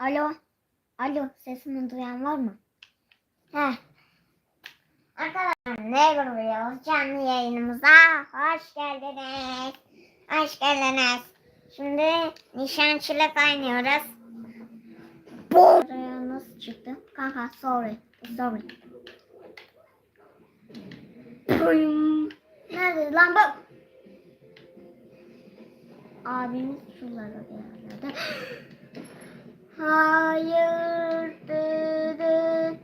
Alo. Alo sesimi duyan var mı? Heh. Arkadaşlar ne görüyoruz? Canlı yayınımıza hoş geldiniz. Hoş geldiniz. Şimdi nişan çilek oynuyoruz. Bu nasıl çıktı? Kanka sorry. Sorry. Nerede lan bak. Abimiz şuralarda bir yerlerde hayır dedin.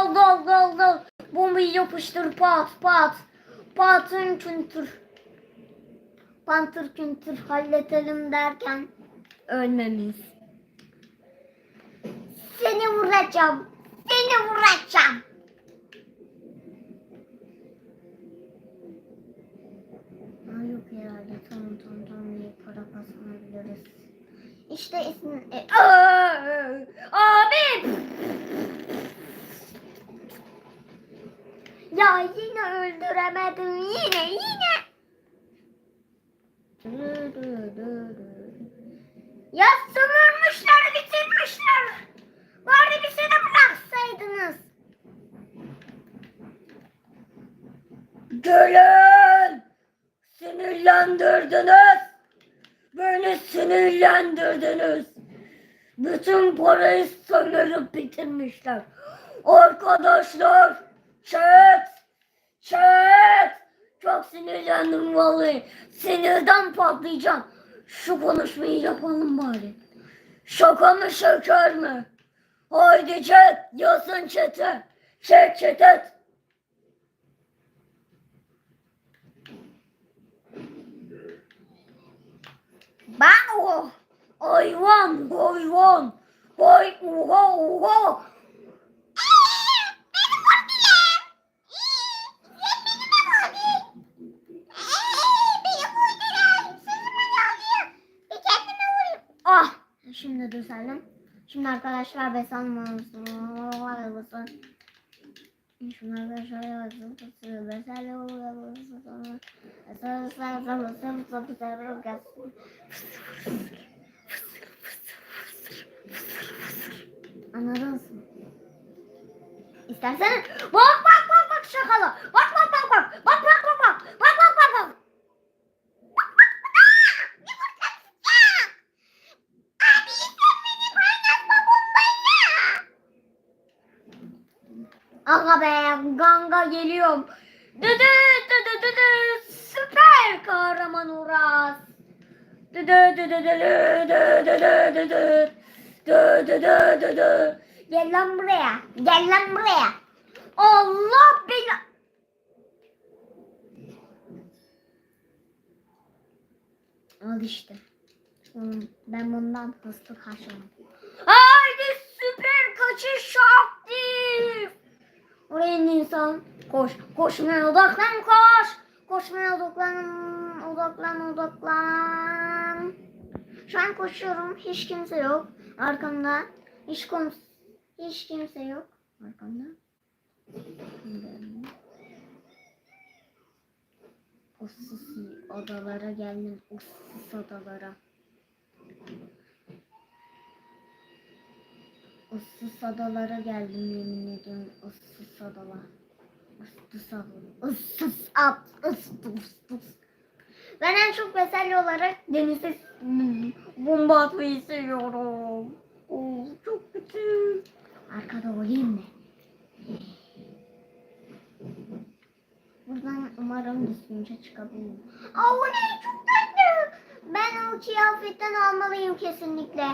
Dal dal dal dal. Bombayı yapıştır pat pat. Patın küntür. Pantır küntür halledelim derken ölmemiz. Seni vuracağım. Seni vuracağım. Aa, yok herhalde. Tamam tamam tamam. İyi para kazanabiliriz. İşte ismi... E, Aa, abi! Ya yine öldüremedim. Yine yine. Ya sömürmüşler, bitirmişler. Bari bir sene bıraksaydınız. Gelin! Sinirlendirdiniz. Beni sinirlendirdiniz. Bütün parayı sömürüp bitirmişler. Arkadaşlar, chat, chat. Çok sinirlendim vallahi. Sinirden patlayacağım. Şu konuşmayı yapalım bari. Şaka mı şeker mi? Haydi chat, yazın chat'e. Chat chat et. Bao! Hayvan, hayvan. Hay, oha, oha. de düzeldim. Şimdi arkadaşlar besan arabası. Şunları da şöyle basıp tutuyor. Besele arabası sonra. Sarıslar sarısı fısı fısı arabası. Anladınız mı? İstersen bak geliyorum. Dıdı dıdı dıdı süper kahraman Uras. Dıdı dıdı dıdı dıdı dıdı dıdı dıdı dıdı dıdı. Gel lan buraya. Gel lan buraya. Allah bela. Al işte. Hmm, Ben bundan hızlı kaçamam. Haydi süper kaçış aktif. Oraya insan. Koş. Koşmaya odaklan koş. Koşmaya odaklan. Odaklan odaklan. Şu an koşuyorum. Hiç kimse yok. Arkamda. Hiç koms hiç kimse yok. Arkamda. Issız odalara geldim. Issız odalara. Issız adalara geldim yemin ediyorum. Issız adalar. Ben en çok mesele olarak denize hmm, bomba atmayı seviyorum. Oo, çok kötü. Arkada olayım mı? Buradan umarım düzgünce çıkabilirim. Aa o ne? Çok tatlı. Ben o kıyafetten almalıyım kesinlikle.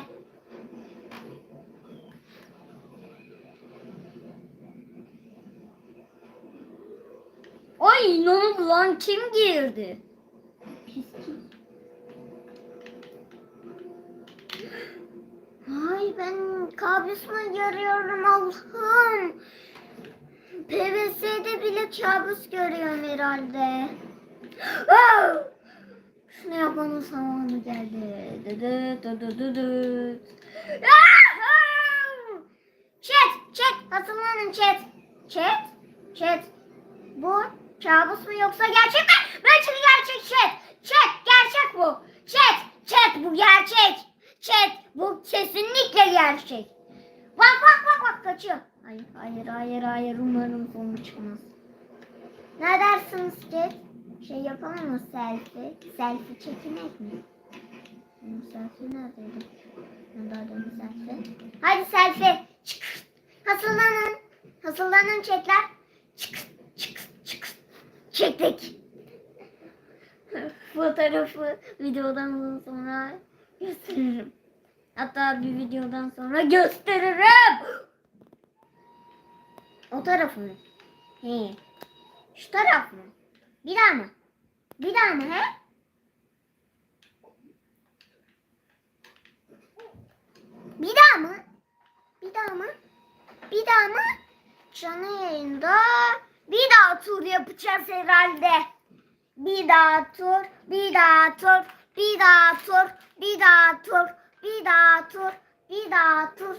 Ay oldu lan? Kim girdi? Ay ben kabus mu görüyorum Allah'ım. PVS'de bile kabus görüyorum herhalde. Şunu yapmanın zamanı geldi. Dıdı dıdı dıdı. Ah! Chat, chat, hatırlanın chat. Chat, chat. Bu kabus mu yoksa gerçek mi? Bence gerçek chat. Chat, gerçek bu. Chat, chat bu gerçek. Chat, bu kesinlikle gerçek. Bak bak bak bak kaçıyor. Hayır, hayır, hayır, hayır. Umarım sonu çıkmaz. Ne dersiniz chat? Şey yapalım mı selfie? Selfie çekinek mi? Benim selfie neredeydi? Ne daha demin selfie? Hadi selfie. Çık. Hazırlanın. Hazırlanın chatler. Çık. Fotoğrafı videodan sonra gösteririm. Hatta bir videodan sonra gösteririm. O tarafı mı? He. Şu taraf mı? Bir daha mı? Bir daha mı he? Bir daha mı? Bir daha mı? Bir daha mı? Canlı yayında bir daha tur yapacağız herhalde. Bir daha tur, bir daha tur, bir daha tur, bir daha tur, bir daha tur, bir daha tur.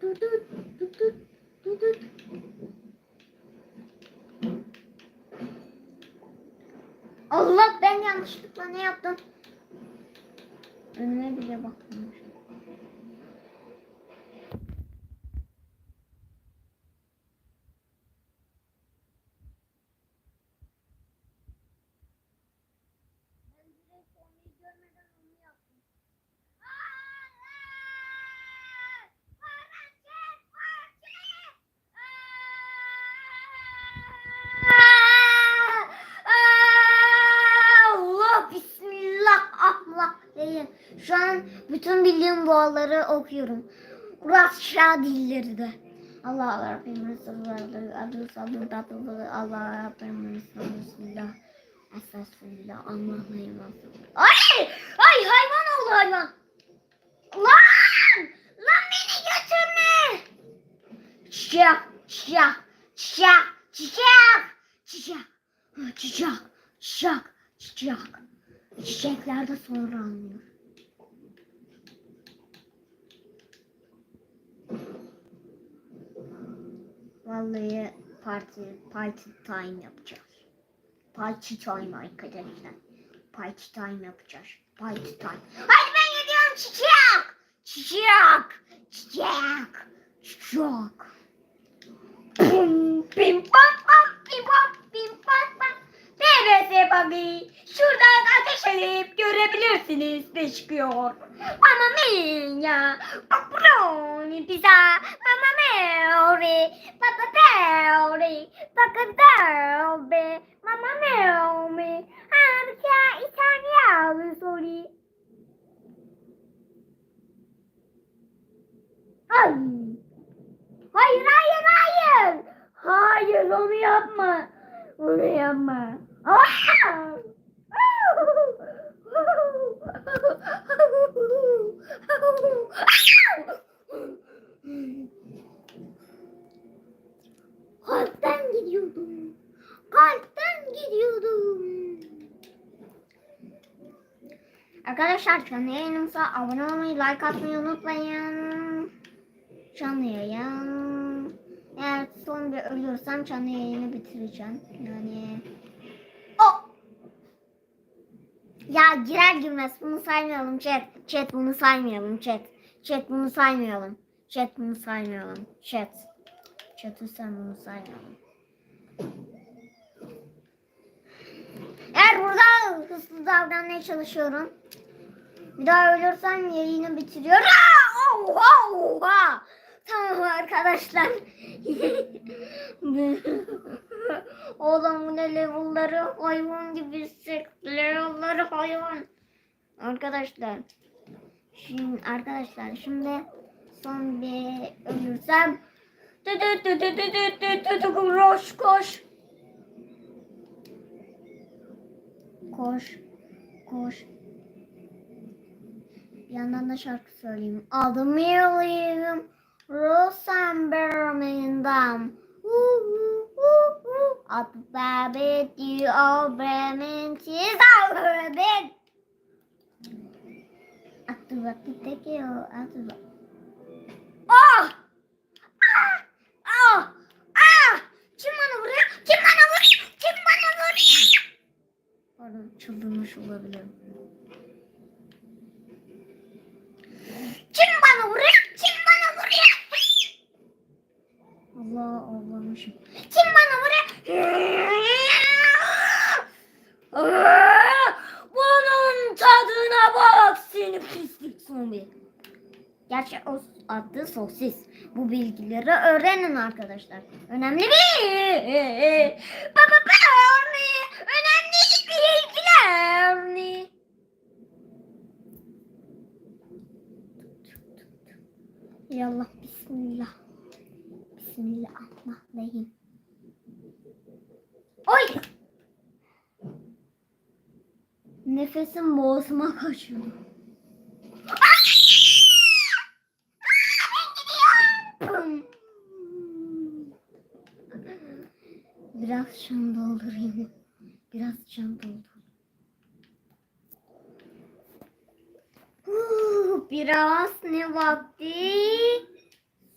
Tut tut tut. Allah ben yanlışlıkla ne yaptım? Önüne bile bakmamış. Allah bismillah Allah değil. Şu an bütün bildiğim duaları okuyorum. Rusça dilleri de. Allah Rabbim Resulullah adı sabır tatlı Allah Rabbim Resulullah Bismillah Estağfirullah Allah'ım Ay! Ay hayvan oldu hayvan. Lan! Lan beni götürme! Çiçek, çiçek, çiçek, çiçek, çiçek, çiçek, çiçek, çiçek. Çiçekler de sonra anlıyor. Vallahi parti, party time yapacağız. Party time arkadaşlar. Party time yapacağız. Party time. Hadi ben gidiyorum çiçek. Çiçek. Çiçek. Çiçek. Pim pim Bobby. Şuradan ateş edip görebilirsiniz ne çıkıyor. Mamma mia. Pepperoni pizza. Mamma mia. Papa Perry. Papa Perry. Mamma mia. Harika İtalyan soru. Ay. Hayır hayır hayır. Hayır onu yapma. Onu yapma. Kalpten gidiyordum. Kalpten gidiyordum. Arkadaşlar canlı yayınımıza abone olmayı, like atmayı unutmayın. Canlı yayın. Eğer son bir ölürsem canlı yayını bitireceğim. Yani o ya girer girmez bunu saymayalım chat. Chat bunu saymayalım chat. Chat bunu saymayalım. Chat bunu saymayalım. Chat. Chat lütfen bunu saymayalım. Eğer burada hızlı davranmaya çalışıyorum. Bir daha ölürsem yayını bitiriyorum. Oha oha. Tamam arkadaşlar. mı? Oğlum ne level'ları hayvan gibi sık. Level'ları hayvan. Arkadaşlar. Şimdi arkadaşlar şimdi son bir ölürsem. Koş koş. Koş. Koş. Bir yandan da şarkı söyleyeyim. Adım Yalıyım. Rosenberg'im. Woo, woo babet you all bremen cheese out Atı vakitteki o atı bak. Ah! Ah! Ah! Ah! Kim bana vuruyor? Kim bana vuruyor? Kim bana vuruyor? Pardon çıldırmış olabilirim. Kim bana vuruyor? Kim bana vuruyor? Allah Allah'mışım. Kim bana vuruyor? Bunun tadına bak seni pislik zombi. Gerçi o adı sosis. Bu bilgileri öğrenin arkadaşlar. Önemli bir baba önemli bilgiler. Yallah bismillah. Bismillahirrahmanirrahim. Oy! Nefesim boğazıma kaçıyor. Biraz can doldurayım. Biraz can doldur. Huh, Biraz ne vakti?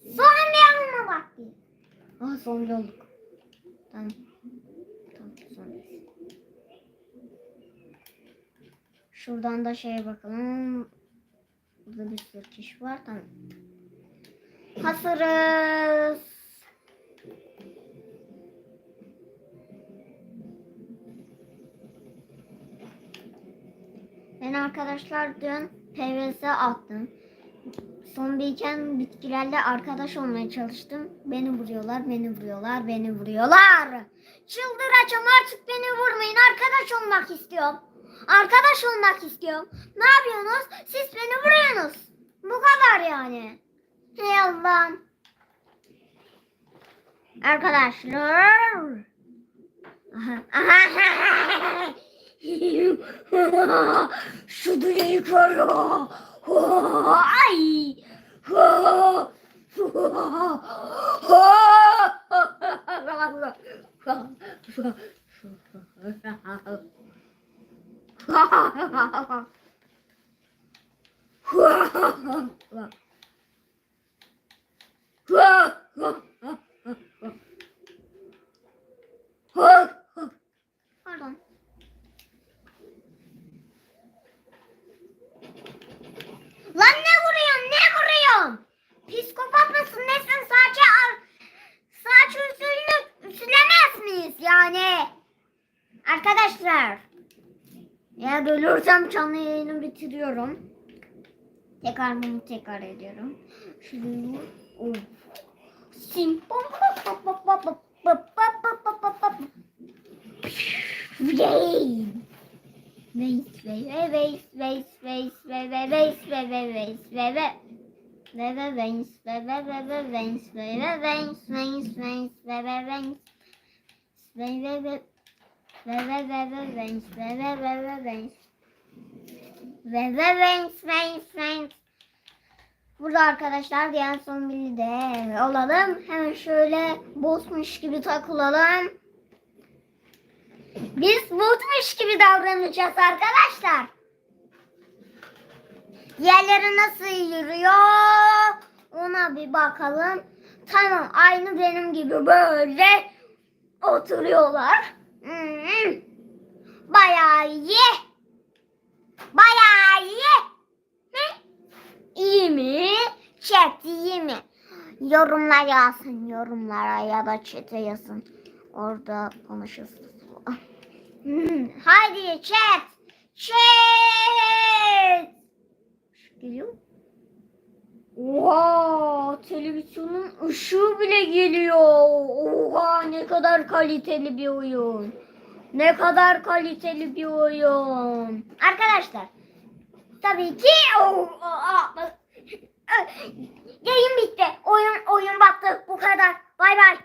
Zombi alma vakti. Aa zombi olduk. Tamam zombi. Şuradan da şeye bakalım. Burada bir sürü kişi var. Tamam. Hazırız. Ben arkadaşlar dün PVS attım. Zombiyken bitkilerle arkadaş olmaya çalıştım. Beni vuruyorlar, beni vuruyorlar, beni vuruyorlar. Çıldıracağım artık beni vurmayın. Arkadaş olmak istiyorum. Arkadaş olmak istiyorum. Ne yapıyorsunuz? Siz beni vuruyorsunuz. Bu kadar yani. Hey Allah'ım. Arkadaşlar. Şu dünyayı koru. ふわ Eğer ölürsem canlı yayını bitiriyorum. Tekrar bunu tekrar ediyorum. Şunu. Of. Sim. Ve ve ve ve veys veys veys Burada arkadaşlar diğer son bilgi de olalım. Hemen şöyle bozmuş gibi takılalım. Biz botmuş gibi davranacağız arkadaşlar. Diğerleri nasıl yürüyor? Ona bir bakalım. Tamam aynı benim gibi böyle oturuyorlar. Hmm. Bayağı iyi. Bayağı iyi. Hı? İyi mi? Chat iyi mi? Yorumlar yazsın yorumlara ya da chat'e yazın. Orada konuşuruz. Hmm, Haydi chat. Chat. Geliyor. Oha televizyonun ışığı bile geliyor. Oha ne kadar kaliteli bir oyun. Ne kadar kaliteli bir oyun. Arkadaşlar tabii ki oh, oh, oh, yayın bitti. Oyun oyun battı. Bu kadar. Bay bay.